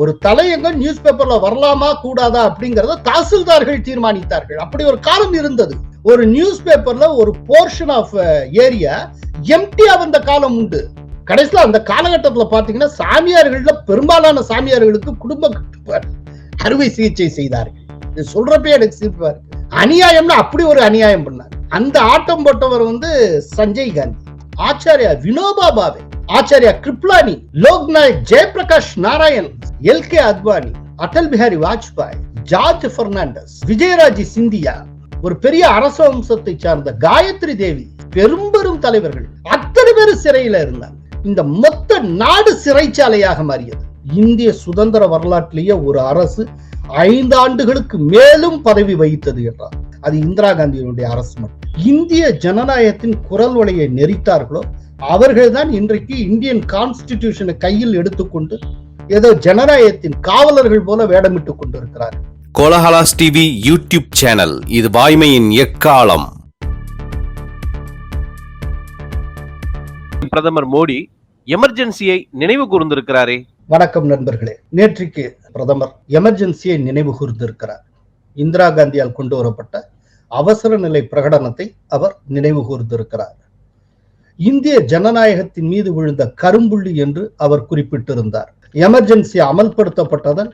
ஒரு தலையங்கம் நியூஸ் பேப்பர்ல வரலாமா கூடாதா அப்படிங்கறத தாசில்தார்கள் தீர்மானித்தார்கள். அப்படி ஒரு காலம் இருந்தது. ஒரு நியூஸ் பேப்பர்ல ஒரு போர்ஷன் ஆஃப் ஏரியா எம்டியா வந்த காலம் உண்டு. கடைசியில அந்த காலகட்டத்துல பாத்தீங்கன்னா சாமியார்கள்ல பெரும்பாலான சாமியார்களுக்கு குடும்ப அறுவை சிகிச்சை செய்தார்கள். இது சொல்றப்பே எனக்கு சிரிப்பா இருக்கு. அநியாயம்னா அப்படி ஒரு அநியாயம் பண்ணார். அந்த ஆட்டம் போட்டவர் வந்து சஞ்சய் காந்தி. ஆச்சாரியா வினோபா பாவே ஆச்சாரியா கிருப்லானி லோக்நாயக் ஜெயபிரகாஷ் நாராயண் எல் கே அத்வானி அடல் பிஹாரி வாஜ்பாய் ஜார்ஜ் பெர்னாண்டஸ் விஜயராஜி சிந்தியா ஒரு பெரிய அரச வம்சத்தை சார்ந்த காயத்ரி தேவி பெரும்பெரும் தலைவர்கள் அத்தனை பேர் சிறையில இருந்தாங்க. இந்த மொத்த நாடு சிறைச்சாலையாக மாறியது. இந்திய சுதந்திர வரலாற்றிலேயே ஒரு அரசு ஐந்து ஆண்டுகளுக்கு மேலும் பதவி வகித்தது என்றார். அது இந்திரா காந்தியினுடைய அரசு மட்டும். இந்திய ஜனநாயகத்தின் குரல் வலையை நெறித்தார்களோ அவர்கள்தான் இன்றைக்கு இந்தியன் கான்ஸ்டிடியூஷனை கையில் எடுத்துக்கொண்டு ஏதோ ஜனநாயகத்தின் காவலர்கள் போல வேடமிட்டுக் கொண்டிருக்கிறார்கள் கோலஹலாஸ் டிவி யூடியூப் சேனல் இது வாய்மையின் எக்காலம். பிரதமர் மோடி எமர்ஜென்சியை நினைவு கூர்ந்திருக்கிறாரே. வணக்கம் நண்பர்களே. நேற்றைக்கு பிரதமர் எமர்ஜென்சியை நினைவு கூர்ந்திருக்கிறார். இந்திரா காந்தியால் கொண்டு வரப்பட்ட அவசர நிலை பிரகடனத்தை அவர் நினைவு கூர்ந்திருக்கிறார். இந்திய ஜனநாயகத்தின் மீது விழுந்த கரும்புள்ளி என்று அவர் குறிப்பிட்டிருந்தார். எமர்ஜென்சி அமல்படுத்தப்பட்டதன்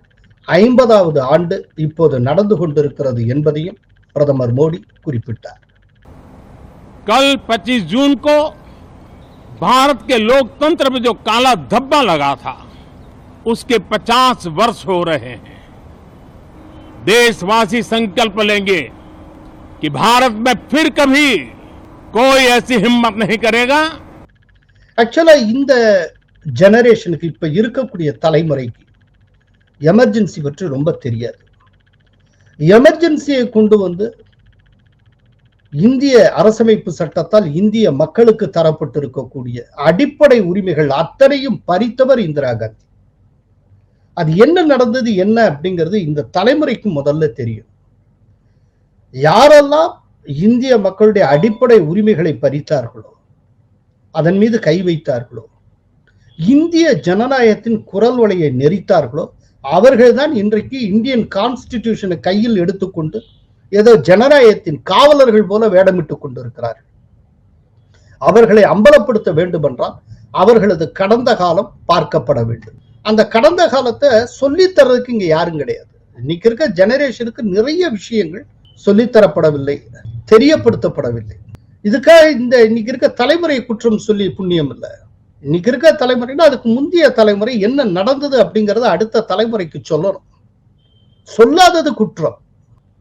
ஐம்பதாவது ஆண்டு இப்போது நடந்து கொண்டிருக்கிறது என்பதையும் பிரதமர் மோடி குறிப்பிட்டார் कल 25 जून को भारत के लोकतंत्र में जो काला धब्बा लगा था उसके 50 वर्ष हो रहे हैं देशवासी संकल्प लेंगे कि भारत में फिर कभी कोई ऐसी हिम्मत नहीं करेगा ஆக்சுவலா இந்த ஜெனரேஷனுக்கு இப்ப இருக்கக்கூடிய தலைமுறைக்கு எமர்ஜென்சி பற்றி ரொம்ப தெரியாது. எமர்ஜென்சியை கொண்டு வந்து இந்திய அரசமைப்பு சட்டத்தால் இந்திய மக்களுக்கு தரப்பட்டிருக்கக்கூடிய அடிப்படை உரிமைகள் அத்தனையும் பறித்தவர் இந்திரா காந்தி. அது என்ன நடந்தது என்ன அப்படிங்கிறது இந்த தலைமுறைக்கு முதல்ல தெரியும். யாரெல்லாம் இந்திய மக்களுடைய அடிப்படை உரிமைகளை பறித்தார்களோ அதன் மீது கை வைத்தார்களோ இந்திய ஜனநாயகத்தின் குரல் வலையை நெறித்தார்களோ அவர்கள்தான் இன்றைக்கு இந்தியன் கான்ஸ்டிடியூஷனை கையில் எடுத்துக்கொண்டு ஏதோ ஜனநாயகத்தின் காவலர்கள் போல வேடமிட்டுக் கொண்டிருக்கிறார்கள். அவர்களை அம்பலப்படுத்த வேண்டும் என்றால் அவர்களது கடந்த காலம் பார்க்கப்பட வேண்டும். அந்த கடந்த காலத்தை சொல்லித்தரதுக்கு இங்க யாரும் கிடையாது. இன்னைக்கு இருக்க ஜெனரேஷனுக்கு நிறைய விஷயங்கள் சொல்லித்தரப்படவில்லை தெரியப்படுத்தப்படவில்லை. இதுக்காக இந்த இன்னைக்கு இருக்க தலைமுறை குற்றம் சொல்லி புண்ணியம் இல்லை. இன்னைக்கு இருக்க தலைமுறைனா அதுக்கு முந்தைய தலைமுறை என்ன நடந்தது அப்படிங்கறத அடுத்த தலைமுறைக்கு சொல்லணும். சொல்லாதது குற்றம்.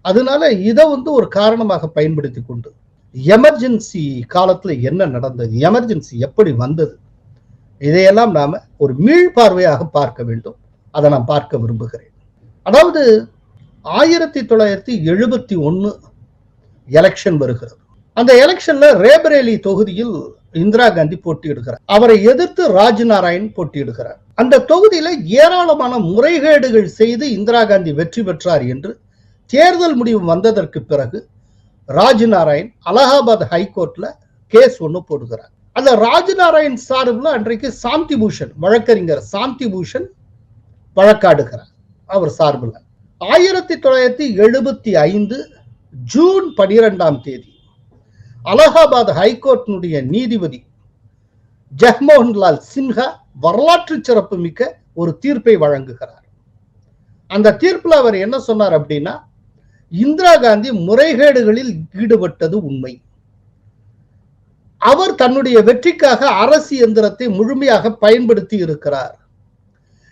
அதனால இதை வந்து ஒரு காரணமாக பயன்படுத்தி கொண்டு எமர்ஜென்சி காலத்துல என்ன நடந்தது எமர்ஜென்சி எப்படி வந்தது இதையெல்லாம் நாம ஒரு மீள்பார்வையாக பார்க்க வேண்டும். அதை நான் பார்க்க விரும்புகிறேன். அதாவது ஆயிரத்தி தொள்ளாயிரத்தி எழுபத்தி ஒன்னு எலெக்ஷன் வருகிறது. அந்த எலெக்ஷன்ல ரேபரேலி தொகுதியில் இந்திரா காந்தி போட்டியிடுகிறார். அவரை எதிர்த்து ராஜ் நாராயண் போட்டியிடுகிறார். அந்த தொகுதியில ஏராளமான முறைகேடுகள் செய்து இந்திரா காந்தி வெற்றி பெற்றார் என்று தேர்தல் முடிவு வந்ததற்கு பிறகு ராஜ் நாராயண் அலகாபாத் ஹைகோர்ட்ல கேஸ் ஒன்று போடுகிறார். அந்த ராஜ் நாராயண் சார்பில் அன்றைக்கு சாந்தி பூஷன் வழக்கறிஞர் சாந்தி பூஷன் வழக்காடுகிறார் அவர் சார்பில். ஆயிரத்தி தொள்ளாயிரத்தி எழுபத்தி ஐந்து ஜூன் பனிரெண்டாம் தேதி அலகாபாத் ஹைகோர்ட்டினுடைய நீதிபதி ஜெகமோகன்லால் சின்ஹா வரலாற்று சிறப்பு மிக்க ஒரு தீர்ப்பை வழங்குகிறார். அந்த தீர்ப்பில் அவர் என்ன சொன்னார் அப்படின்னா இந்திரா காந்தி முறைகேடுகளில் ஈடுபட்டது உண்மை. அவர் தன்னுடைய வெற்றிக்காக அரசு எந்திரத்தை முழுமையாக பயன்படுத்தி இருக்கிறார்.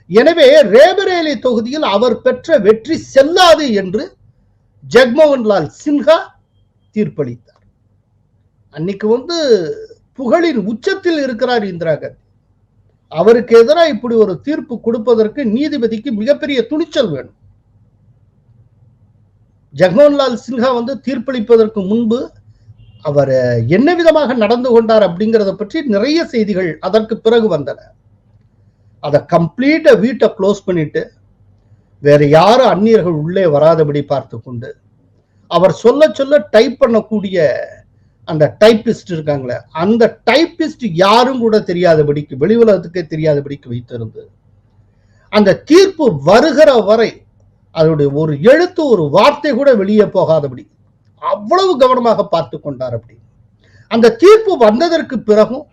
எனவே ரேபரேலி தொகுதியில் அவர் பெற்ற வெற்றி செல்லாது என்று ஜெகமோகன்லால் சின்ஹா தீர்ப்பளித்தார். அன்னைக்கு வந்து புகழின் உச்சத்தில் இருக்கிறார் இந்திரா காந்தி அவருக்கு எதிராக இப்படி ஒரு தீர்ப்பு கொடுப்பதற்கு நீதிபதிக்கு மிகப்பெரிய துணிச்சல் வேணும். ஜெகமோகன்லால் சின்ஹா வந்து தீர்ப்பளிப்பதற்கு முன்பு அவர் என்ன விதமாக நடந்து கொண்டார் அப்படிங்கிறத பற்றி நிறைய செய்திகள் அதற்கு பிறகு வந்தன. அதை கம்ப்ளீட்டா வீட்டை க்ளோஸ் பண்ணிட்டு வேற யாரும் அந்நியர்கள் உள்ளே வராதபடி பார்த்து கொண்டு அவர் சொல்ல சொல்ல டைப் பண்ணக்கூடிய அந்த டைப்பிஸ்ட் இருக்காங்களே அந்த டைப்பிஸ்ட் யாரும் கூட தெரியாதபடிக்கு வெளி உலகத்துக்கே தெரியாதபடிக்கு வைத்திருந்து அந்த தீர்ப்பு வருகிற வரை அதனுடைய ஒரு எழுத்து ஒரு வார்த்தை கூட வெளியே போகாதபடி அவ்வளவு கவனமாக பார்த்து கொண்டார் அப்படி. அந்த தீர்ப்பு வந்ததற்கு பிறகும்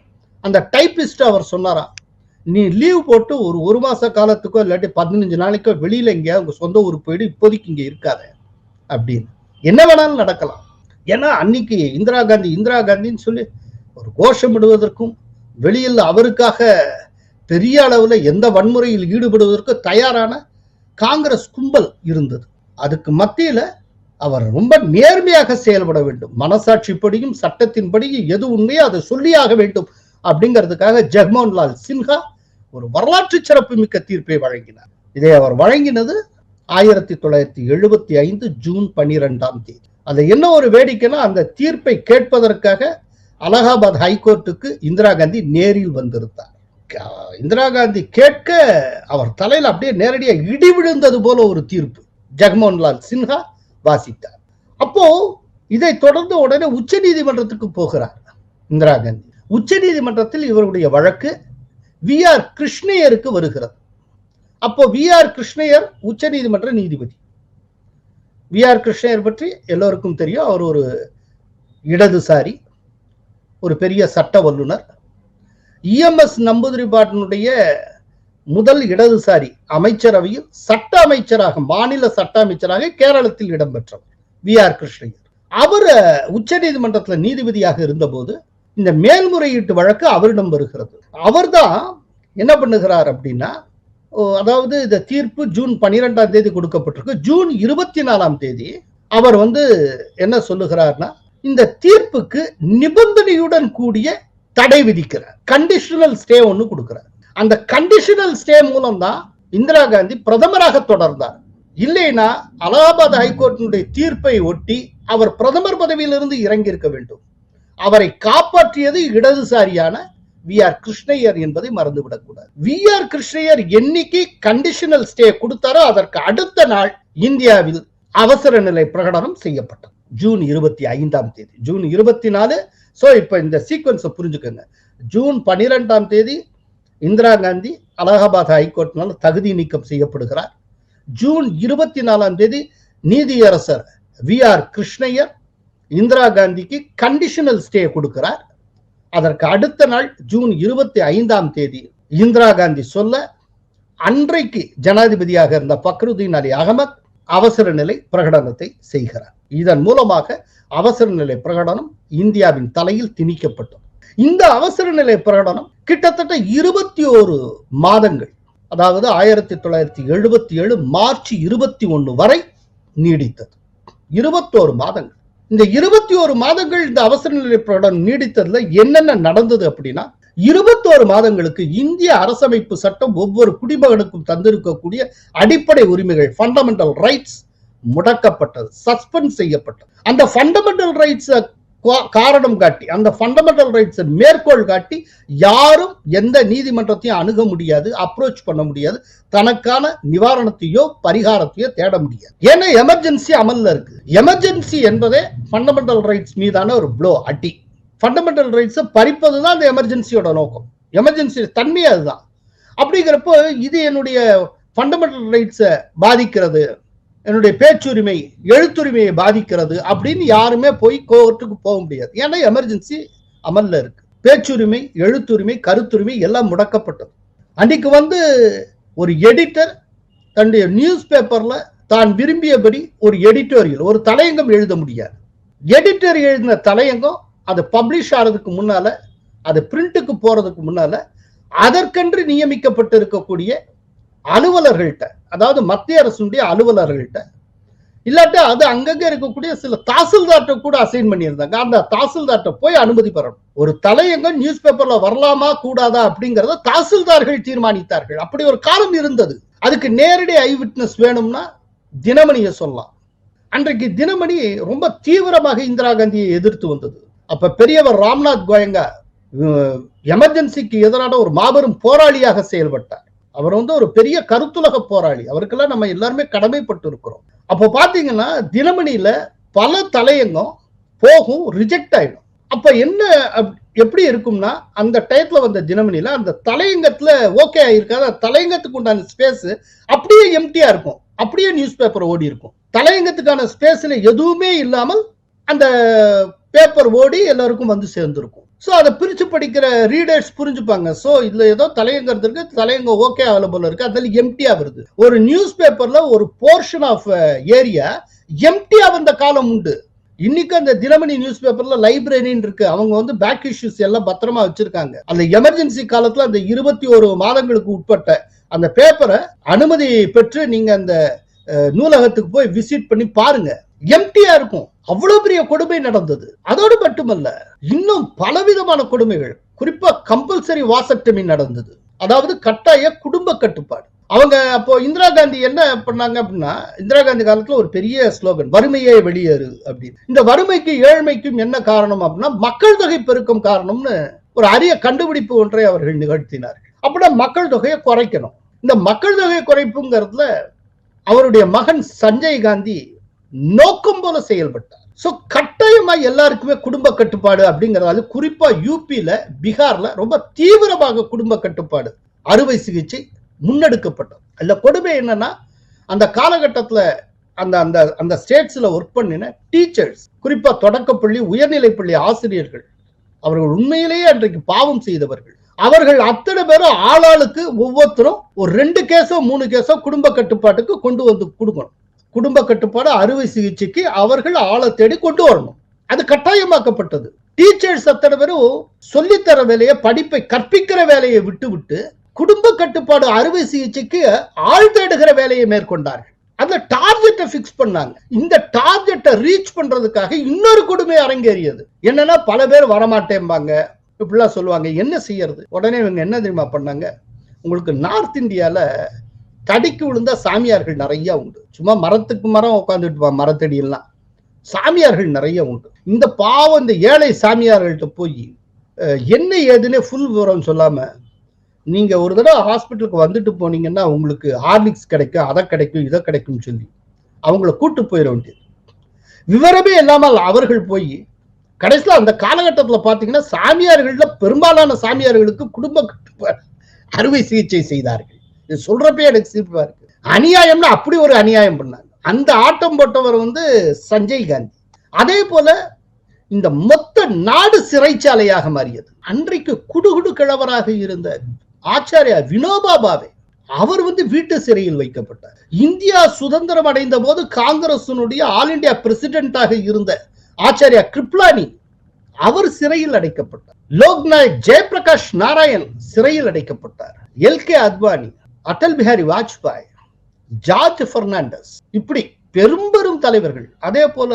அந்த டைப்பிஸ்ட் அவர் சொன்னாரா நீ லீவ் போட்டு ஒரு ஒரு மாச காலத்துக்கோ இல்லாட்டி பதினஞ்சு நாளைக்கோ வெளியில எங்கேயா உங்க சொந்த ஊர் போயிட்டு இப்போதைக்கு இங்க இருக்காத அப்படின்னு. என்ன வேணாலும் நடக்கலாம். ஏன்னா அன்னைக்கு இந்திரா காந்தி இந்திரா காந்தின்னு சொல்லி ஒரு கோஷமிடுவதற்கும் வெளியில் அவருக்காக பெரிய அளவுல எந்த வன்முறையில் ஈடுபடுவதற்கும் தயாரான காங்கிரஸ் கும்பல் இருந்தது. அதுக்கு மத்தியில அவர் ரொம்ப நேர்மையாக செயல்பட வேண்டும். மனசாட்சிப்படியும் சட்டத்தின்படியும் எது உண்மையோ அதை சொல்லியாக வேண்டும் அப்படிங்கிறதுக்காக ஜெகமோகன் லால் சின்ஹா ஒரு வரலாற்று சிறப்புமிக்க தீர்ப்பை வழங்கினார். இதை அவர் வழங்கினது ஆயிரத்தி தொள்ளாயிரத்தி எழுபத்தி ஐந்து ஜூன் பன்னிரெண்டாம் தேதி. அது என்ன ஒரு வேடிக்கைன்னா அந்த தீர்ப்பை கேட்பதற்காக அலகாபாத் ஹைகோர்ட்டுக்கு இந்திரா காந்தி நேரில் வந்திருந்தார். இந்திரா காந்தி கேட்க அவர் தலையில அப்படியே நேரடியா இடி விழுந்தது போல ஒரு தீர்ப்பு. ஜெகமோன்லால் சின்ஹா வாசித்தார். அப்போ இதை தொடர்ந்து உடனே உச்ச நீதிமன்றத்துக்கு போகிறார் இந்திரா காந்தி. உச்ச நீதிமன்றத்தில் இவருடைய வழக்கு வி ஆர் கிருஷ்ணயருக்கு வருகிறது. அப்போ வி ஆர் கிருஷ்ணயர் உச்ச நீதிமன்ற நீதிபதி. வி ஆர் கிருஷ்ணயர் பற்றி எல்லோருக்கும் தெரியும். அவர் ஒரு இடதுசாரி ஒரு பெரிய சட்ட வல்லுனர் இஎம்எஸ் நம்பூதிரிபாட்டினுடைய முதல் இடதுசாரி அமைச்சரவையில் சட்ட அமைச்சராக மாநில சட்ட அமைச்சராக கேரளத்தில் இடம்பெற்றவர் வி ஆர் கிருஷ்ணயர். அவர் உச்ச நீதிமன்றத்தில் நீதிபதியாக இருந்தபோது இந்த மேல்முறையீட்டு வழக்கு அவரிடம் வருகிறது. அவர்தான் என்ன பண்ணுகிறார் அப்படின்னா அதாவது இந்த தீர்ப்பு ஜூன் பன்னிரெண்டாம் தேதி கொடுக்கப்பட்டிருக்கு. ஜூன் இருபத்தி நாலாம் தேதி அவர் வந்து என்ன சொல்லுகிறார்னா இந்த தீர்ப்புக்கு நிபந்தனையுடன் கூடிய தடை விதிக்கிறார். கண்டிஷனல் ஸ்டே ஒன்னு கொடுக்கிறார். அந்த கண்டிஷனல் ஸ்டே மூலம் தான் இந்திரா காந்தி பிரதமராக தொடர்ந்தார். இல்லைனா அலகாபாத் ஹைகோர்ட்டினுடைய தீர்ப்பை ஒட்டி அவர் பிரதமர் பதவியிலிருந்து இறங்கி இருக்க வேண்டும். அவரை காப்பாற்றியது இடதுசாரியான வி ஆர் கிருஷ்ணய்யர் என்பதை மறந்துவிடக்கூடாது வி ஆர் கிருஷ்ணயர் என்னைக்கு கண்டிஷனல் ஸ்டே கொடுத்தாரோ அதற்கு அடுத்த நாள் இந்தியாவில் அவசர நிலை பிரகடனம் செய்யப்பட்டது. ஜூன் இருபத்தி ஐந்தாம் தேதி. ஜூன் இருபத்தி நாலு ஸோ இப்போ இந்த சீக்வன்ஸை புரிஞ்சுக்கோங்க. ஜூன் பன்னிரெண்டாம் தேதி இந்திரா காந்தி அலகாபாத் ஹைகோர்ட்னால தகுதி நீக்கம் செய்யப்படுகிறார். ஜூன் இருபத்தி நாலாம் தேதி நீதியரசர் வி ஆர் கிருஷ்ணய்யர் இந்திரா காந்திக்கு கண்டிஷனல் ஸ்டே கொடுக்கிறார். அதற்கு அடுத்த நாள் ஜூன் இருபத்தி ஐந்தாம் தேதி இந்திரா காந்தி சொல்ல அன்றைக்கு ஜனாதிபதியாக இருந்த பக்ருதீன் அலி அகமத் அவசர நிலை பிரகடனத்தை செய்கிறார். இதன் மூலமாக அவசர நிலை பிரகடனம் இந்தியாவின் தலையில் திணிக்கப்பட்டது. இந்த அவசர நிலை பிரகடனம் கிட்டத்தட்ட இருபத்தி ஒரு மாதங்கள் அதாவது ஆயிரத்தி தொள்ளாயிரத்தி எழுபத்தி ஏழு மார்ச் இருபத்தி ஒன்று வரை நீடித்தது. இருபத்தோரு மாதங்கள். இந்த இருபத்தி ஒரு மாதங்கள் இந்த அவசர நிலை பிரகடனம் நீடித்ததுல என்னென்ன நடந்தது அப்படின்னா இருபத்தோரு மாதங்களுக்கு இந்திய அரசமைப்பு சட்டம் ஒவ்வொரு குடிமகனுக்கும் தந்திருக்கக்கூடிய அடிப்படை உரிமைகள் ஃபண்டமெண்டல் ரைட்ஸ் முடக்கப்பட்டது சஸ்பெண்ட் செய்யப்பட்டது. அந்த ஃபண்டமெண்டல் ரைட்ஸை காரணம் காட்டி அந்த ஃபண்டமெண்டல் ரைட்ஸை மேற்கோள் காட்டி யாரும் எந்த நீதிமன்றத்தையும் அணுக முடியாது அப்ரோச் பண்ண முடியாது தனக்கான நிவாரணத்தையோ பரிகாரத்தையோ தேட முடியாது. ஏன்னா எமர்ஜென்சி அமல்ல இருக்கு. எமர்ஜென்சி என்பதே ஃபண்டமெண்டல் ரைட்ஸ் மீதான ஒரு ப்ளோ அடி. ஃபண்டமெண்டல் ரைட்ஸை பறிப்பது தான் அந்த எமர்ஜென்சியோட நோக்கம். எமர்ஜென்சி தன்மையே அதுதான். அப்படிங்கிறப்போ இது என்னுடைய ஃபண்டமெண்டல் ரைட்ஸை பாதிக்கிறது. என்னுடைய பேச்சுரிமை எழுத்துரிமையை பாதிக்கிறது அப்படின்னு யாருமே போய் கோர்ட்டுக்கு போக முடியாது. ஏன்னா எமர்ஜென்சி அமல்ல இருக்கு. பேச்சுரிமை எழுத்துரிமை கருத்துரிமை எல்லாம் முடக்கப்பட்டது. அன்னைக்கு வந்து ஒரு எடிட்டர் தன்னுடைய நியூஸ் பேப்பர்ல தான் விரும்பியபடி ஒரு எடிட்டோரியல் ஒரு தலையங்கம் எழுத முடியாது. எடிட்டர் எழுதின தலையங்கம் அது பப்ளிஷ் ஆகிறதுக்கு முன்னால அது பிரிண்ட்டுக்கு போறதுக்கு முன்னால அதற்கென்று நியமிக்கப்பட்டு இருக்கக்கூடிய அலுவலர்கள்ட்ட அதாவது மத்திய அரசுடைய அலுவலர்கள்ட்ட இல்லாட்டா அது அங்கங்க இருக்கக்கூடிய சில தாசில்தார்ட்ட கூட அசைன் பண்ணியிருந்தாங்க. அந்த தாசில்தார்ட்ட போய் அனுமதி பெறணும். ஒரு தலையங்கம் நியூஸ் பேப்பர்ல வரலாமா கூடாதா அப்படிங்கறத தாசில்தார்கள் தீர்மானித்தார்கள். அப்படி ஒரு காலம் இருந்தது. அதுக்கு நேரடி ஐ விட்னஸ் வேணும்னா தினமணியை சொல்லலாம். அன்றைக்கு தினமணி ரொம்ப தீவிரமாக இந்திரா காந்தியை எதிர்த்து வந்தது. அப்ப பெரியவர் ராம்நாத் கோயங்கா எமர்ஜென்சிக்கு எதிரான ஒரு மாபெரும் போராளியாக செயல்பட்டார். அவர் வந்து ஒரு பெரிய கருத்துலக போராளி. அவருக்கெல்லாம் நம்ம எல்லாருமே கடமைப்பட்டு இருக்கிறோம் அப்போ பாத்தீங்கன்னா தினமணியில பல தலையங்கம் போகும் ரிஜெக்ட் ஆயிடும். அப்ப என்ன அப்- எப்படி இருக்கும்னா அந்த டயத்துல வந்த தினமணியில் அந்த தலையங்கத்துல ஓகே ஆயிருக்காது. தலையங்கத்துக்கு உண்டான ஸ்பேஸ் அப்படியே எம்டியா இருக்கும். அப்படியே நியூஸ் பேப்பர் ஓடி இருக்கும். தலையங்கத்துக்கான ஸ்பேஸ்ல எதுவுமே இல்லாமல் அந்த பேப்பர் ஓடி எல்லாருக்கும் வந்து சேர்ந்துருக்கும். ஸோ அதை பிரித்து படிக்கிற ரீடர்ஸ் புரிஞ்சுப்பாங்க. ஸோ இதில் ஏதோ தலையங்கிறது இருக்கு தலையங்க ஓகே அவைலபிள் இருக்கு. அதில் எம்டியா வருது. ஒரு நியூஸ் பேப்பர்ல ஒரு போர்ஷன் ஆஃப் ஏரியா எம்டியா வந்த காலம் உண்டு. இன்னைக்கு அந்த தினமணி நியூஸ் பேப்பர்ல லைப்ரரின்னு இருக்கு. அவங்க வந்து பேக் இஷ்யூஸ் எல்லாம் பத்திரமா வச்சிருக்காங்க. அந்த எமர்ஜென்சி காலத்துல அந்த இருபத்தி ஒரு மாதங்களுக்கு உட்பட்ட அந்த பேப்பரை அனுமதி பெற்று நீங்க அந்த uh, நூலகத்துக்கு போய் விசிட் பண்ணி பாருங்க. எம்டியா இருக்கும். அவ்வளவு பெரிய கொடுமை நடந்தது. அதோடு மட்டுமல்ல இன்னும் பலவிதமான கொடுமைகள். குறிப்பா கம்பல்சரி வாசக்டமி நடந்தது. அதாவது கட்டாய குடும்ப கட்டுப்பாடு. அவங்க அப்போ இந்திரா காந்தி என்ன பண்ணாங்க அப்படின்னா இந்திரா காந்தி காலத்துல ஒரு பெரிய ஸ்லோகன் வறுமையே வெளியேறு அப்படின்னு. இந்த வறுமைக்கு ஏழ்மைக்கும் என்ன காரணம் அப்படின்னா மக்கள் தொகை பெருக்கம் காரணம்னு ஒரு அரிய கண்டுபிடிப்பு ஒன்றை அவர்கள் நிகழ்த்தினார்கள். அப்படின்னா மக்கள் தொகையை குறைக்கணும். இந்த மக்கள் தொகை குறைப்புங்கிறதுல அவருடைய மகன் சஞ்சய் காந்தி நோக்கம் போல செயல்பட்டார். சோ கட்டாயமா எல்லாருக்குமே குடும்ப கட்டுப்பாடு அப்படிங்கறதால குறிப்பா யூபியில பீகார்ல ரொம்ப தீவிரமாக குடும்ப கட்டுப்பாடு அறுவை சிகிச்சை முன்னெடுக்கப்பட்டது. அந்த கொடுமை என்னன்னா அந்த காலகட்டத்துல அந்த அந்த அந்த ஸ்டேட்ஸ்ல ஒர்க் பண்ணின டீச்சர்ஸ் குறிப்பா தொடக்கப்பள்ளி உயர்நிலைப்பள்ளி ஆசிரியர்கள் அவர்கள் உண்மையிலேயே அன்றைக்கு பாவம் செய்தவர்கள். அவர்கள் அத்தனை பேரும் ஆளாளுக்கு ஒவ்வொருத்தரும் ஒரு ரெண்டு கேஸோ மூணு கேஸோ குடும்ப கட்டுப்பாட்டுக்கு கொண்டு வந்து கொடுக்கணும். குடும்ப கட்டுப்பாடு அறுவை சிகிச்சைக்கு அவர்கள் ஆளை தேடி கொண்டு வரணும். அது கட்டாயமாக்கப்பட்டது. டீச்சர்ஸ் அத்தனை பேரும் சொல்லித்தர வேலையை படிப்பை கற்பிக்கிற வேலையை விட்டு விட்டு குடும்ப கட்டுப்பாடு அறுவை சிகிச்சைக்கு ஆள் தேடுகிற வேலையை மேற்கொண்டார்கள். அந்த டார்கெட்டை ஃபிக்ஸ் பண்ணாங்க. இந்த டார்கெட்டை ரீச் பண்றதுக்காக இன்னொரு கொடுமை அரங்கேறியது. என்னன்னா பல பேர் வரமாட்டேம்பாங்க. இப்படிலாம் சொல்லுவாங்க. என்ன செய்யறது? உடனே இவங்க என்ன தெரியுமா பண்ணாங்க? உங்களுக்கு நார்த் இந்தியாவில் தடிக்கு விழுந்தா சாமியார்கள் நிறைய உண்டு. சும்மா மரத்துக்கு மரம் உட்காந்துட்டு மரத்தடி எல்லாம் சாமியார்கள் நிறைய உண்டு. இந்த பாவம் இந்த ஏழை சாமியார்கள்ட்ட போய் என்ன ஏதுன்னு ஃபுல் விவரம் சொல்லாம நீங்க ஒரு தடவை ஹாஸ்பிட்டலுக்கு வந்துட்டு போனீங்கன்னா உங்களுக்கு ஹார்லிக்ஸ் கிடைக்கும் அதை கிடைக்கும் இதை கிடைக்கும்னு சொல்லி அவங்கள கூட்டு போயிட வேண்டியது. விவரமே இல்லாமல் அவர்கள் போய் கடைசியில் அந்த காலகட்டத்தில் பார்த்தீங்கன்னா சாமியார்கள்ல பெரும்பாலான சாமியார்களுக்கு குடும்ப அறுவை சிகிச்சை செய்தார்கள். இது சொல்றப்பே எனக்கு சிரிப்பா இருக்கு. அநியாயம்னா அப்படி ஒரு அநியாயம் பண்ணாங்க. அந்த ஆட்டம் போட்டவர் வந்து சஞ்சய் காந்தி. அதே போல இந்த மொத்த நாடு சிறைச்சாலையாக மாறியது. அன்றைக்கு குடுகுடு கிழவராக இருந்த ஆச்சாரியா வினோபா பாவே அவர் வந்து வீட்டு சிறையில் வைக்கப்பட்டார். இந்தியா சுதந்திரம் அடைந்த போது காங்கிரசினுடைய ஆல் இந்தியா பிரசிடென்டாக இருந்த ஆச்சாரியா கிருப்லானி அவர் சிறையில் அடைக்கப்பட்டார். லோக்நாயக் ஜெயபிரகாஷ் நாராயண் சிறையில் அடைக்கப்பட்டார். எல் கே அத்வானி அடல் பிஹாரி வாஜ்பாய் ஜார்ஜ் பெர்னாண்டஸ் இப்படி பெரும்பெரும் தலைவர்கள் அதே போல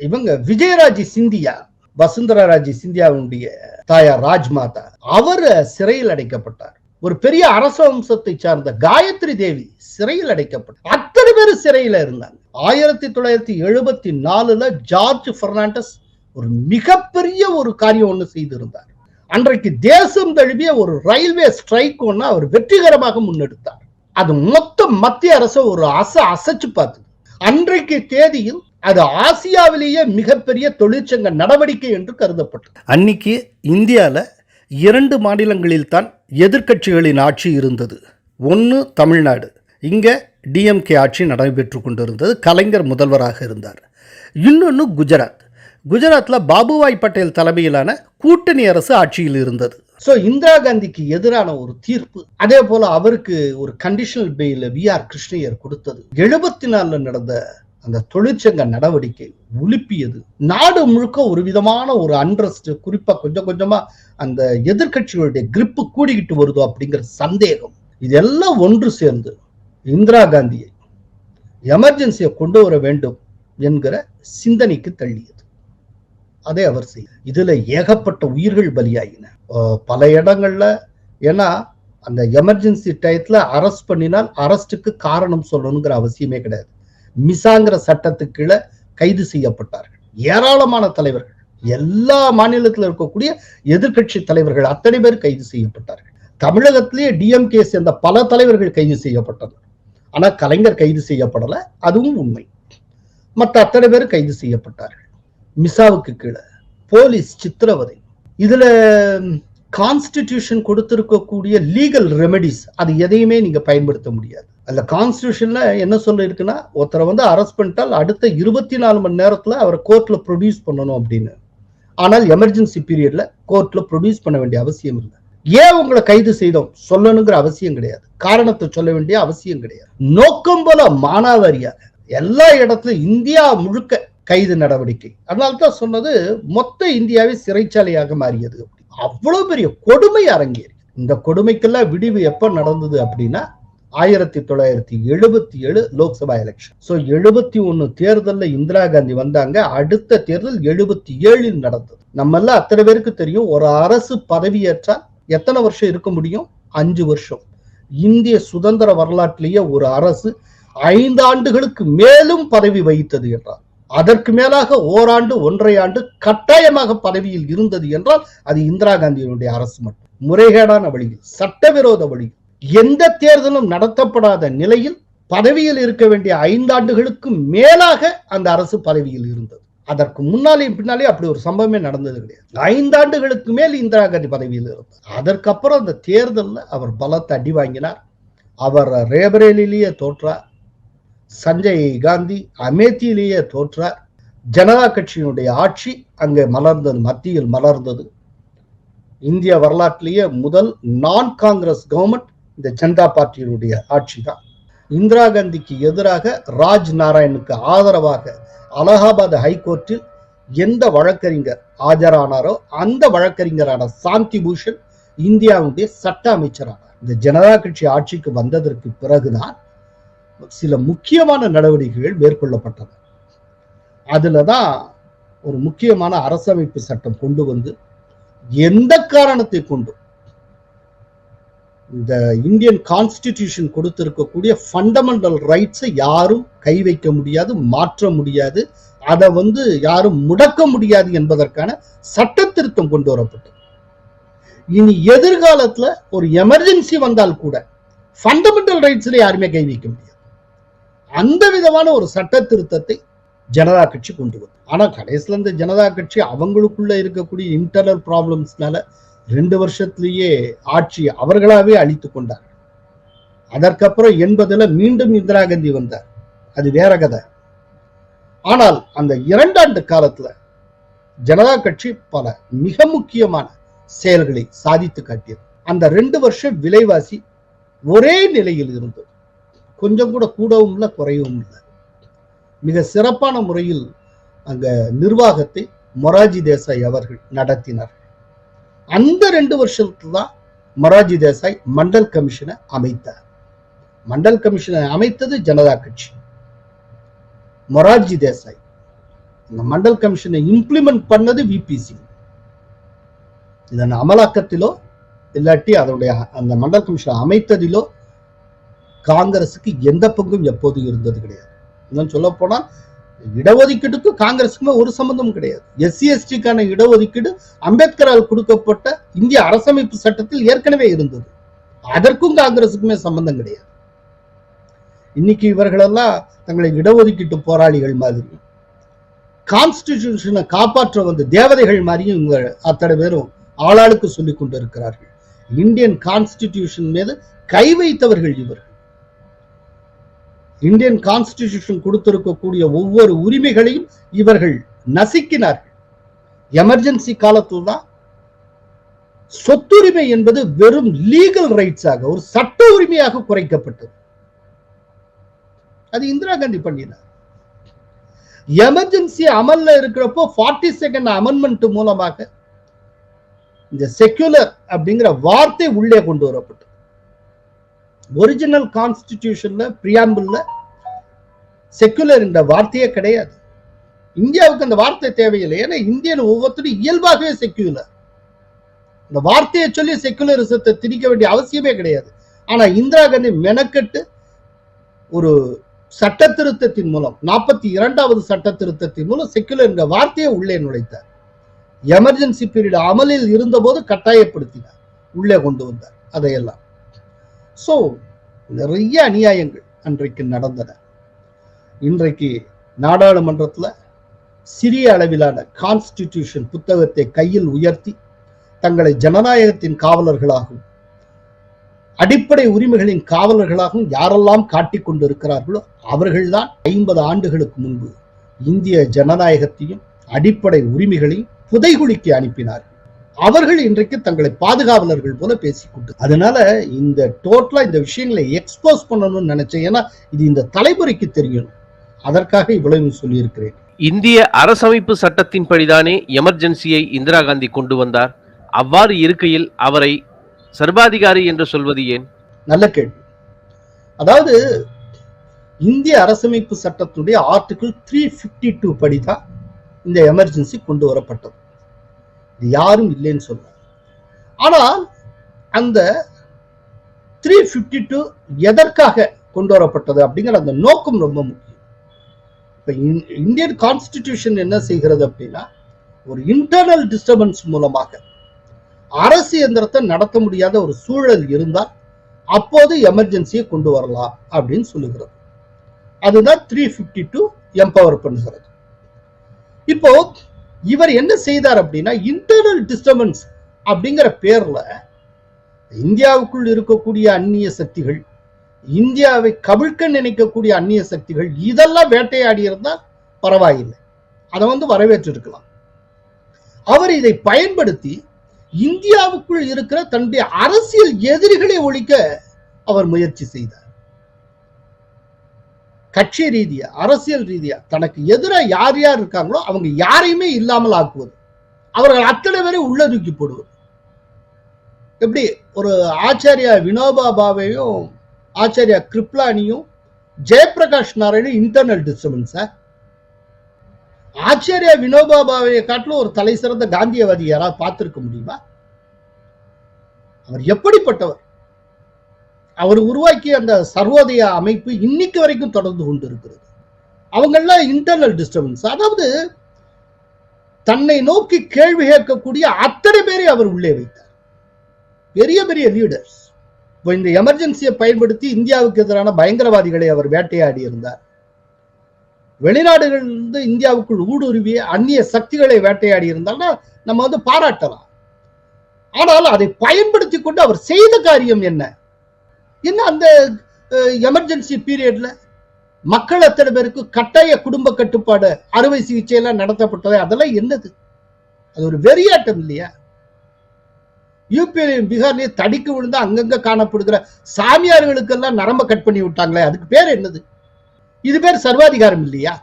இவங்க விஜயராஜி சிந்தியா வசுந்தரா ராஜி சிந்தியாவுடைய தாயார் ராஜ்மாதா அவர் சிறையில் அடைக்கப்பட்டார். ஒரு பெரிய அரச வம்சத்தை சார்ந்த காயத்ரி தேவி சிறையில் அடைக்கப்பட்டார். அத்தனை பேர் சிறையில இருந்தாங்க. ஆயிரத்தி தொள்ளாயிரத்தி எழுபத்தி நாலுல ஜார்ஜ் பெர்னாண்டஸ் ஒரு மிகப்பெரிய ஒரு காரியம் ஒண்ணு செய்திருந்தார். அன்றைக்கு தேசம் தழுவிய ஒரு ரயில்வே ஸ்ட்ரைக் ஒன்று அவர் வெற்றிகரமாக முன்னெடுத்தார். அது மொத்த மத்திய அரசு ஒரு அச அசைச்சு பார்த்தது. அன்றைக்கு தேதியில் அது ஆசியாவிலேயே மிகப்பெரிய தொழிற்சங்க நடவடிக்கை என்று கருதப்பட்டது. அன்னைக்கு இந்தியாவில் இரண்டு மாநிலங்களில் தான் எதிர்க்கட்சிகளின் ஆட்சி இருந்தது. ஒன்று தமிழ்நாடு. இங்கே டிஎம்கே ஆட்சி நடைபெற்று கொண்டிருந்தது. கலைஞர் முதல்வராக இருந்தார். இன்னொன்று குஜராத். குஜராத்தில் பாபுபாய் பட்டேல் தலைமையிலான கூட்டணி அரசு ஆட்சியில் இருந்தது. ஸோ இந்திரா காந்திக்கு எதிரான ஒரு தீர்ப்பு அதே போல அவருக்கு ஒரு conditional bail V R Krishna Iyer கொடுத்தது. எழுபத்தி நாலில் நடந்த அந்த தொழிற்சங்க நடவடிக்கை உலுப்பியது. நாடு முழுக்க ஒரு விதமான ஒரு அண்ட்ரஸ்ட் குறிப்பா கொஞ்சம் கொஞ்சமா அந்த எதிர்க்கட்சிகளுடைய கிரிப்பு கூடிக்கிட்டு வருதோ அப்படிங்கிற சந்தேகம். இதெல்லாம் ஒன்று சேர்ந்து இந்திரா காந்தியை எமர்ஜென்சியை கொண்டு வர வேண்டும் என்கிற சிந்தனைக்கு தள்ளியது. அதை அவர் செய்ய இதுல ஏகப்பட்ட உயிர்கள் பலியாகின பல இடங்கள்ல ஏன்னா அந்த எமர்ஜென்சி டயத்துல அரெஸ்ட் பண்ணினால் அரெஸ்டுக்கு காரணம் சொல்லணுங்கிற அவசியமே கிடையாது. மிசாங்கிற சட்டத்துக்கு கீழே கைது செய்யப்பட்டார்கள். ஏராளமான தலைவர்கள். எல்லா மாநிலத்தில் இருக்கக்கூடிய எதிர்க்கட்சி தலைவர்கள் அத்தனை பேர் கைது செய்யப்பட்டார்கள். தமிழகத்திலேயே டிஎம்கே சேர்ந்த பல தலைவர்கள் கைது செய்யப்பட்டனர். ஆனா கலைஞர் கைது செய்யப்படல. அதுவும் உண்மை. மற்ற அத்தனை பேர் கைது செய்யப்பட்டார்கள். மிசாவுக்கு கீழே. போலீஸ் சித்திரவதை. இதுல கான்ஸ்டிடியூஷன் கொடுத்திருக்கக்கூடிய லீகல் ரெமெடிஸ் அது எதையுமே நீங்க பயன்படுத்த முடியாது. அந்த கான்ஸ்டியூஷன்ல என்ன சொல்ல இருக்குன்னா ஒருத்தரை வந்து அரெஸ்ட் பண்ணிட்டால் அடுத்த இருபத்தி நாலு மணி நேரத்துல அவரை கோர்ட்ல ப்ரொடியூஸ் பண்ணணும் அப்படின்னு. ஆனால் எமர்ஜென்சி பீரியட்ல கோர்ட்ல ப்ரொடியூஸ் பண்ண வேண்டிய அவசியம் இல்லை. ஏன் உங்களை கைது செய்தோம்? சொல்லணுங்கிற அவசியம் கிடையாது. காரணத்தை சொல்ல வேண்டிய அவசியம் கிடையாது. நோக்கம் போல மானாவாரியாக எல்லா இடத்துலயும் இந்தியா முழுக்க கைது நடவடிக்கை. அதனால தான் சொன்னது மொத்த இந்தியாவே சிறைச்சாலையாக மாறியது அவ்வளவு பெரிய கொடுமை அரங்கேறி. இந்த கொடுமைக்கெல்லாம் விடிவு எப்ப நடந்தது அப்படின்னா ஆயிரத்தி தொள்ளாயிரத்தி எழுபத்தி ஏழு லோக்சபா எலெக்ஷன் சோ எழுபத்தி ஒண்ணு தேர்தல்ல இந்திரா காந்தி வந்தாங்க. அடுத்த தேர்தல் எழுபத்தி ஏழில் நடந்தது. நம்ம எல்லாம் அத்தனை பேருக்கு தெரியும் ஒரு அரசு பதவியேற்றால் எத்தனை வருஷம் இருக்க முடியும்? அஞ்சு வருஷம். இந்திய சுதந்திர வரலாற்றிலேயே ஒரு அரசு ஐந்து ஆண்டுகளுக்கு மேலும் பதவி வகித்தது என்றார். அதற்கு மேலாக ஓராண்டு ஒன்றரை ஆண்டு கட்டாயமாக பதவியில் இருந்தது என்றால் அது இந்திரா காந்தியினுடைய அரசு மட்டும். முறைகேடான வழியில் சட்டவிரோத வழியில் எந்த தேர்தலும் நடத்தப்படாத நிலையில் பதவியில் இருக்க வேண்டிய ஐந்தாண்டுகளுக்கு மேலாக அந்த அரசு பதவியில் இருந்தது. அதற்கு முன்னாலேயும் பின்னாலே அப்படி ஒரு சம்பவமே நடந்தது கிடையாது. ஐந்தாண்டுகளுக்கு மேல் இந்திரா காந்தி பதவியில் இருந்தார். அதற்கப்புறம் அந்த தேர்தலில் அவர் பலத்தை அடி வாங்கினார். அவர் ரேபரேலிலேயே தோற்றார். சஞ்சய் காந்தி அமேத்தியிலேயே தோற்றார். ஜனதா கட்சியினுடைய ஆட்சி அங்கே மலர்ந்தது மத்தியில் மலர்ந்தது. இந்திய வரலாற்றிலேயே முதல் நான் காங்கிரஸ் கவர்மெண்ட் இந்த ஜனதா பார்ட்டியினுடைய ஆட்சி தான் இந்திரா காந்திக்கு எதிராக ராஜ் நாராயணுக்கு ஆதரவாக அலகாபாத் ஹைகோர்ட்டில் எந்த வழக்கறிஞர் ஆஜரானாரோ அந்த வழக்கறிஞரான சாந்தி பூஷன் இந்தியாவுடைய சட்ட அமைச்சரானார். இந்த ஜனதா கட்சி ஆட்சிக்கு வந்ததற்கு பிறகுதான் சில முக்கியமான நடவடிக்கைகள் மேற்கொள்ளப்பட்டன அதுலதான் ஒரு முக்கியமான அரசமைப்பு சட்டம் கொண்டு வந்து எந்த காரணத்தை கொண்டு இந்த இந்தியன் கான்ஸ்டிடியூஷன் கொடுத்திருக்கக்கூடிய ஃபண்டமெண்டல் ரைட்ஸை யாரும் கை வைக்க முடியாது மாற்ற முடியாது அதை வந்து யாரும் முடக்க முடியாது என்பதற்கான சட்ட திருத்தம் கொண்டு வரப்பட்டது. இனி எதிர்காலத்துல ஒரு எமர்ஜென்சி வந்தால் கூட ஃபண்டமெண்டல் ரைட்ஸ்ல யாருமே கை வைக்க முடியாது. அந்த விதமான ஒரு சட்ட திருத்தத்தை ஜனதா கட்சி கொண்டு வரும் ஆனா கடைசியில் இந்த ஜனதா கட்சி அவங்களுக்குள்ள இருக்கக்கூடிய இன்டர்னல் ப்ராப்ளம்ஸ்னால ரெண்டு வருஷத்திலேயே ஆட்சி அவர்களாவே அழித்து கொண்டார். அதற்கப்புறம் எண்பதுல மீண்டும் இந்திரா காந்தி வந்தார். அது வேற கதை. ஆனால் அந்த இரண்டாண்டு காலத்துல ஜனதா கட்சி பல மிக முக்கியமான செயல்களை சாதித்து காட்டியது. அந்த ரெண்டு வருஷம் விலைவாசி ஒரே நிலையில் இருந்தது. கொஞ்சம் கூட கூடவும் இல்லை குறையவும் இல்லை. மிக சிறப்பான முறையில் அங்க நிர்வாகத்தை மொராஜி தேசாய் அவர்கள் நடத்தினார். அந்த ரெண்டு வருஷத்துல தான் மொராஜி தேசாய் மண்டல் கமிஷனை அமைத்தார். மண்டல் கமிஷனை அமைத்தது ஜனதா கட்சி. மொரார்ஜி தேசாய். இந்த மண்டல் கமிஷனை இம்ப்ளிமெண்ட் பண்ணது விபிசி இதன் அமலாக்கத்திலோ இல்லாட்டி அதனுடைய அந்த மண்டல் கமிஷனை அமைத்ததிலோ காங்கிரஸுக்கு எந்த பங்கும் எப்போதும் இருந்தது கிடையாது. இன்னும் சொல்ல போனால் இடஒதுக்கீடுக்கும் காங்கிரஸுக்குமே ஒரு சம்பந்தமும் கிடையாது. எஸ்சி எஸ்டிக்கான இடஒதுக்கீடு அம்பேத்கரால் கொடுக்கப்பட்ட இந்திய அரசமைப்பு சட்டத்தில் ஏற்கனவே இருந்தது. அதற்கும் காங்கிரஸுக்குமே சம்பந்தம் கிடையாது. இன்னைக்கு இவர்களெல்லாம் தங்களை இடஒதுக்கீட்டு போராளிகள் மாதிரி. கான்ஸ்டிடியூஷனை காப்பாற்ற வந்த தேவதைகள் மாதிரியும் இவங்க அத்தனை பேரும் ஆளாளுக்கு சொல்லிக் கொண்டு இருக்கிறார்கள் இந்தியன் கான்ஸ்டிடியூஷன் மீது கை வைத்தவர்கள் இவர்கள். இந்தியன் கான்ஸ்டிடியூஷன் கொடுத்திருக்கக்கூடிய ஒவ்வொரு உரிமைகளையும் இவர்கள் நசுக்கினார்கள். எமர்ஜென்சி காலத்தில் தான் சொத்துரிமை என்பது வெறும் லீகல் ரைட்ஸாக ஒரு சட்ட உரிமையாக குறைக்கப்பட்டது. அது இந்திரா காந்தி பண்ணினார். எமர்ஜென்சி அமல்ல இருக்கிறப்போ ஃபார்ட்டி செகண்ட் அமெண்ட்மெண்ட் மூலமாக இந்த செக்யூலர் அப்படிங்கிற வார்த்தை உள்ளே கொண்டு வரப்பட்டது. ஒரிஜினல் கான்ஸ்டிடியூஷன்ல பிரியாம்பிள்ல செக்குலர் என்ற வார்த்தையே கிடையாது. இந்தியாவுக்கு அந்த வார்த்தை தேவையில்லை. ஏன்னா இந்தியன் ஒவ்வொருத்தரும் இயல்பாகவே செக்யூலர் இந்த வார்த்தையை சொல்லி செக்குலரிசத்தை திணிக்க வேண்டிய அவசியமே கிடையாது. ஆனா இந்திரா காந்தி மெனக்கெட்டு ஒரு சட்ட திருத்தத்தின் மூலம் நாற்பத்தி இரண்டாவது சட்ட திருத்தத்தின் மூலம் செக்குலர் என்ற வார்த்தையை உள்ளே நுழைத்தார். எமர்ஜென்சி பீரியட் அமலில் இருந்தபோது கட்டாயப்படுத்தினார். உள்ளே கொண்டு வந்தார். அதையெல்லாம். ஸோ நிறைய அநியாயங்கள் அன்றைக்கு நடந்தன. இன்றைக்கு நாடாளுமன்றத்தில் சிறிய அளவிலான கான்ஸ்டிடியூஷன் புத்தகத்தை கையில் உயர்த்தி தங்களை ஜனநாயகத்தின் காவலர்களாகவும் அடிப்படை உரிமைகளின் காவலர்களாகவும் யாரெல்லாம் காட்டிக் கொண்டிருக்கிறார்களோ அவர்கள்தான் ஐம்பது ஆண்டுகளுக்கு முன்பு இந்திய ஜனநாயகத்தையும் அடிப்படை உரிமைகளையும் புதைகுழிக்கு அனுப்பினார்கள். அவர்கள் இன்றைக்கு தங்களை பாதுகாவலர்கள் போல பேசிக்கொண்டு அதனால இந்த டோட்டலா இந்த விஷயங்களை எக்ஸ்போஸ் பண்ணணும்னு நினைச்சேன். ஏன்னா இது இந்த தலைமுறைக்கு தெரியணும் அதற்காக இவ்வளவு சொல்லியிருக்கிறேன். இந்திய அரசமைப்பு சட்டத்தின்படிதானே எமர்ஜென்சியை இந்திரா காந்தி கொண்டு வந்தார். அவ்வாறு இருக்கையில் அவரை சர்வாதிகாரி என்று சொல்வது ஏன்? நல்ல கேள்வி. அதாவது இந்திய அரசமைப்பு சட்டத்துடைய ஆர்டிகிள் த்ரீ பிப்டி டூ படிதான் இந்த எமர்ஜென்சி கொண்டு வரப்பட்டது. இது யாரும் இல்லைன்னு சொல்றாங்க ஆனால் அந்த த்ரீ ஃபிஃப்டி டூ எதற்காக கொண்டு வரப்பட்டது அப்படிங்கிற அந்த நோக்கம் ரொம்ப முக்கியம். இப்போ இந்தியன் கான்ஸ்டிடியூஷன் என்ன செய்கிறது அப்படின்னா ஒரு இன்டர்னல் டிஸ்டர்பன்ஸ் மூலமாக அரசு எந்திரத்தை நடத்த முடியாத ஒரு சூழல் இருந்தால் அப்போது எமர்ஜென்சியை கொண்டு வரலாம் அப்படின்னு சொல்லுகிறது. அதுதான் த்ரீ பிப்டி டூ எம்பவர் பண்ணுகிறது. இப்போ இவர் என்ன செய்தார் அப்படின்னா இன்டர்னல் டிஸ்டர்பன்ஸ் அப்படிங்கிற பேர்ல இந்தியாவுக்குள் இருக்கக்கூடிய அந்நிய சக்திகள் இந்தியாவை கவிழ்க்க நினைக்கக்கூடிய அந்நிய சக்திகள் இதெல்லாம் வேட்டையாடி இருந்தா பரவாயில்லை. அதை வந்து வரவேற்றிருக்கலாம். அவர் இதை பயன்படுத்தி இந்தியாவுக்குள் இருக்கிற தன்னுடைய அரசியல் எதிரிகளை ஒழிக்க அவர் முயற்சி செய்தார். கட்சி ரீதியா அரசியல் ரீதியா தனக்கு எதிராக யார் யார் இருக்காங்களோ அவங்க யாரையுமே இல்லாமல் ஆக்குவது. அவர்கள் அத்தனை பேரை உள்ள தூக்கி போடுவது. எப்படி? ஒரு ஆச்சாரியா வினோபா பாவையும் ஆச்சாரியா கிருப்லானியும் ஜெயபிரகாஷ் நாராயணும் இன்டர்னல் டிஸ்டர்பன்ஸா ஆச்சாரியா வினோபா பாவையை காட்டிலும் ஒரு தலை சிறந்த காந்தியவாதி யாராவது பார்த்திருக்க முடியுமா? அவர் எப்படிப்பட்டவர்? அவர் உருவாக்கிய அந்த சர்வோதய அமைப்பு இன்னைக்கு வரைக்கும் தொடர்ந்து கொண்டு இருக்கிறது அவங்கெல்லாம் இன்டர்னல் டிஸ்டர்பன்ஸ் அதாவது தன்னை நோக்கி கேள்வி கேட்கக்கூடிய அத்தனை பேரை அவர் உள்ளே வைத்தார். பெரிய பெரிய லீடர்ஸ் இப்போ இந்த எமர்ஜென்சியை பயன்படுத்தி இந்தியாவுக்கு எதிரான பயங்கரவாதிகளை அவர் வேட்டையாடி இருந்தார். வெளிநாடுகளிலிருந்து இந்தியாவுக்குள் ஊடுருவிய அந்நிய சக்திகளை வேட்டையாடி இருந்தால்னா நம்ம வந்து பாராட்டலாம். ஆனால் அதை பயன்படுத்தி கொண்டு அவர் செய்த காரியம் என்ன? என்ன அந்த எமர்ஜென்சி பீரியட்ல மக்கள் அத்தனை பேருக்கு கட்டாய குடும்ப கட்டுப்பாடு அறுவை சிகிச்சை எல்லாம் நடத்தப்பட்டது அதெல்லாம் என்னது? அது ஒரு வெறியாட்டம் இல்லையா? யூபியிலையும் பீகார்லயும் தடிக்கு விழுந்து அங்கங்க காணப்படுகிற சாமியார்களுக்கெல்லாம் நரம்ப கட் பண்ணி விட்டாங்களே அதுக்கு பேர் என்னது? இது பேர் சர்வாதிகாரம் இல்லையா?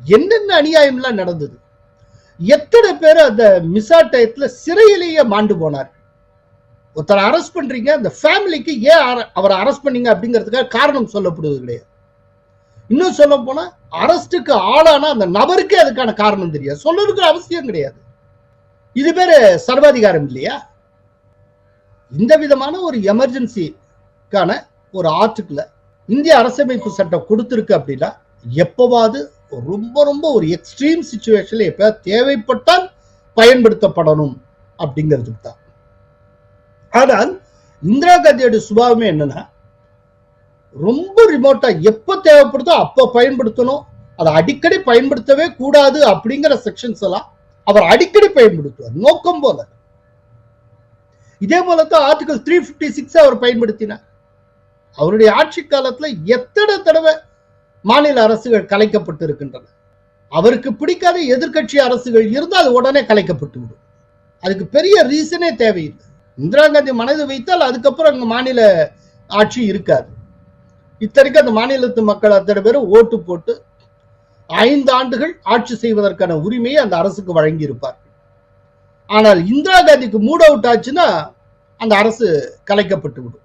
என்னென்ன அநியாயம்லாம் நடந்தது? எத்தனை பேர் அந்த மிசா டயத்துல சிறையிலேயே மாண்டு போனார்? ஒருத்தரை அரெஸ்ட் பண்றீங்க அந்த ஃபேமிலிக்கு ஏன் அவரை அரெஸ்ட் பண்ணீங்க அப்படிங்கிறதுக்காக காரணம் சொல்லப்படுவது கிடையாது. இன்னும் சொல்ல போனா அரஸ்டுக்கு ஆளான அந்த நபருக்கே அதுக்கான காரணம் தெரியாது. சொல்லணுங்கிற அவசியம் கிடையாது. இது பேரு சர்வாதிகாரம் இல்லையா? இந்த விதமான ஒரு எமர்ஜென்சிக்கான ஒரு ஆர்டிக்கில் இந்திய அரசமைப்பு சட்டம் கொடுத்திருக்கு அப்படின்னா எப்பவாவது ரொம்ப ரொம்ப ஒரு எக்ஸ்ட்ரீம் சுச்சுவேஷனில் எப்போ தேவைப்பட்டால் பயன்படுத்தப்படணும் அப்படிங்கிறதுக்கு தான். ஆனால் இந்திரா காந்தியோட சுபாவமே என்னன்னா ரொம்ப ரிமோட்டா எப்ப தேவைப்படுதோ அப்ப பயன்படுத்தணும். அதை அடிக்கடி பயன்படுத்தவே கூடாது அப்படிங்கிற செக்ஷன்ஸ் எல்லாம் அவர் அடிக்கடி பயன்படுத்துவார். நோக்கம் போல. இதே போலதான் ஆர்டிகல் த்ரீ பிப்டி சிக்ஸ் அவர் பயன்படுத்தினார். அவருடைய ஆட்சி காலத்துல எத்தனை தடவை மாநில அரசுகள் கலைக்கப்பட்டு இருக்கின்றன அவருக்கு பிடிக்காத எதிர்க்கட்சி அரசுகள் இருந்தால் அது உடனே கலைக்கப்பட்டு விடும் அதுக்கு பெரிய ரீசனே தேவையில்லை. இந்திரா காந்தி மனது வைத்தால் அதுக்கப்புறம் அங்க மாநில ஆட்சி இருக்காது. இத்தனைக்கு அந்த மாநிலத்து மக்கள் அத்தனை பேரும் ஓட்டு போட்டு ஐந்து ஆண்டுகள் ஆட்சி செய்வதற்கான உரிமையை அந்த அரசுக்கு வழங்கி இருப்பார் ஆனால் இந்திரா காந்திக்கு மூட் அவுட் ஆச்சுன்னா அந்த அரசு கலைக்கப்பட்டு விடும்.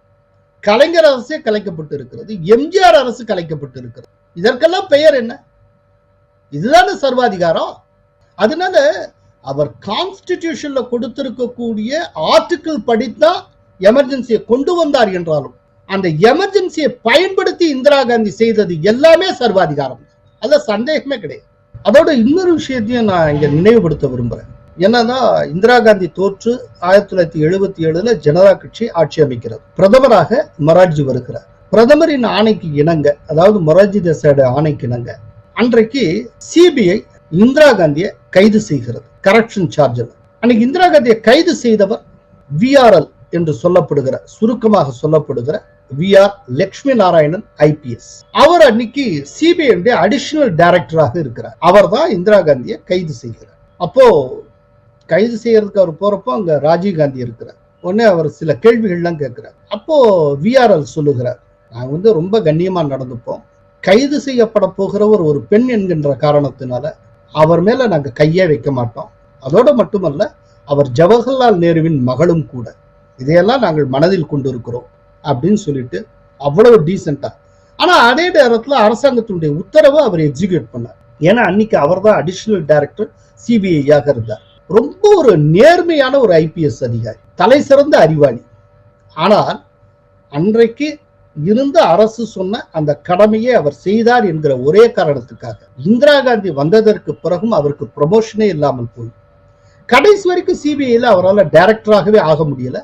கலைஞர் அரசே கலைக்கப்பட்டு இருக்கிறது. எம்ஜிஆர் அரசு கலைக்கப்பட்டு இருக்கிறது. இதற்கெல்லாம் பெயர் என்ன? இதுதானே சர்வாதிகாரம்? அதனால அவர் கான்ஸ்டிடியூஷன்ல கொடுத்திருக்கக்கூடிய ஆர்டிக்கிள் படித்தான் எமர்ஜென்சியை கொண்டு வந்தார் என்றாலும் அந்த எமர்ஜென்சியை பயன்படுத்தி இந்திரா காந்தி செய்தது எல்லாமே சர்வாதிகாரம். அதுல சந்தேகமே கிடையாது. அதோட இன்னொரு விஷயத்தையும் நான் இங்க நினைவுபடுத்த விரும்புறேன். என்னன்னா இந்திரா காந்தி தோற்று ஆயிரத்தி தொள்ளாயிரத்தி எழுபத்தி ஏழுல ஜனதா கட்சி ஆட்சி அமைக்கிறது. பிரதமராக மொராஜி வருகிறார். பிரதமரின் ஆணைக்கு இணங்க அதாவது மொராஜி தேசாயோட ஆணைக்கு இணங்க அன்றைக்கு சிபிஐ இந்திரா காந்தியை கைது செய்கிறது. கரப்ஷன் சார்ஜில் அன்னைக்கு இந்திரா காந்தியை கைது செய்தவர் விஆர்எல் என்று சொல்லப்படுகிற சுருக்கமாக சொல்லப்படுகிற V R Lakshmi Narayanan IPS அவர் அன்னைக்கு சிபிஐடைய அடிஷனல் டைரக்டராக இருக்கிறார். அவர் தான் இந்திரா காந்தியை கைது செய்கிறார். அப்போ கைது செய்யறதுக்கு அவர் போறப்போ அங்க ராஜீவ் காந்தி இருக்கிறார். உடனே அவர் சில கேள்விகள்லாம் கேட்கிறார். அப்போ விஆர்எல் சொல்லுகிறார் நாங்கள் வந்து ரொம்ப கண்ணியமா நடந்துப்போம். கைது செய்யப்பட போகிறவர் ஒரு பெண் என்கின்ற காரணத்தினால அவர் மேல நாங்க கையே வைக்க மாட்டோம். அதோட மட்டுமல்ல அவர் ஜவஹர்லால் நேருவின் மகளும் கூட. இதையெல்லாம் நாங்கள் மனதில் கொண்டிருக்கிறோம் அப்படின்னு சொல்லிட்டு அவ்வளவு டீசெண்டா ஆனா அதே நேரத்துல அரசாங்கத்தினுடைய உத்தரவை அவர் எக்ஸிக்யூட் பண்ணார். ஏன்னா அன்னைக்கு அவர் தான் அடிஷனல் டைரக்டர் சிபிஐயாக இருந்தார். ரொம்ப ஒரு நேர்மையான ஒரு ஐபிஎஸ் அதிகாரி தலை சிறந்த அறிவாளி. ஆனால் அன்றைக்கு இருந்த அரசு சொன்ன அந்த கடமையை அவர் செய்தார் என்கிற ஒரே காரணத்துக்காக. இந்திரா காந்தி வந்ததற்கு பிறகும் அவருக்கு ப்ரொமோஷனே இல்லாமல் போய் கடைசி வரைக்கும் சிபிஐயில் அவரால் டைரக்டராகவே ஆக முடியல.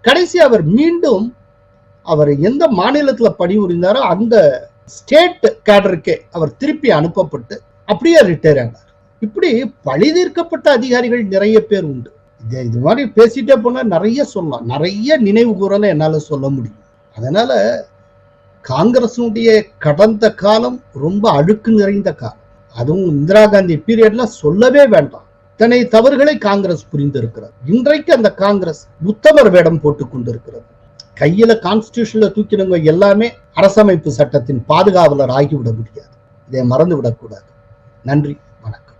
கடைசி அவர் மீண்டும் அவர் எந்த மாநிலத்துல பணிபுரிந்தாரோ அந்த ஸ்டேட் கேடருக்கே அவர் திருப்பி அனுப்பப்பட்டு அப்படியே ரிட்டையர் ஆனார். இப்படி பழி தீர்க்கப்பட்ட அதிகாரிகள் நிறைய பேர் உண்டு. இது இது மாதிரி பேசிட்டே போனா நிறைய சொல்லலாம். நிறைய நினைவு கூறலை என்னால சொல்ல முடியும். அதனால காங்கிரஸினுடைய கடந்த காலம் ரொம்ப அழுக்கு நிறைந்த காலம். அதுவும் இந்திரா காந்தி பீரியட்ல சொல்லவே வேண்டாம். இத்தனை தவறுகளை காங்கிரஸ் புரிந்திருக்கிறது. இன்றைக்கு அந்த காங்கிரஸ் உத்தமர் வேடம் போட்டுக் கொண்டிருக்கிறது. கையில கான்ஸ்டியூஷன்ல தூக்கினவங்க எல்லாமே அரசமைப்பு சட்டத்தின் பாதுகாவலர் ஆகிவிட முடியாது. இதை மறந்து விடக்கூடாது நன்றி.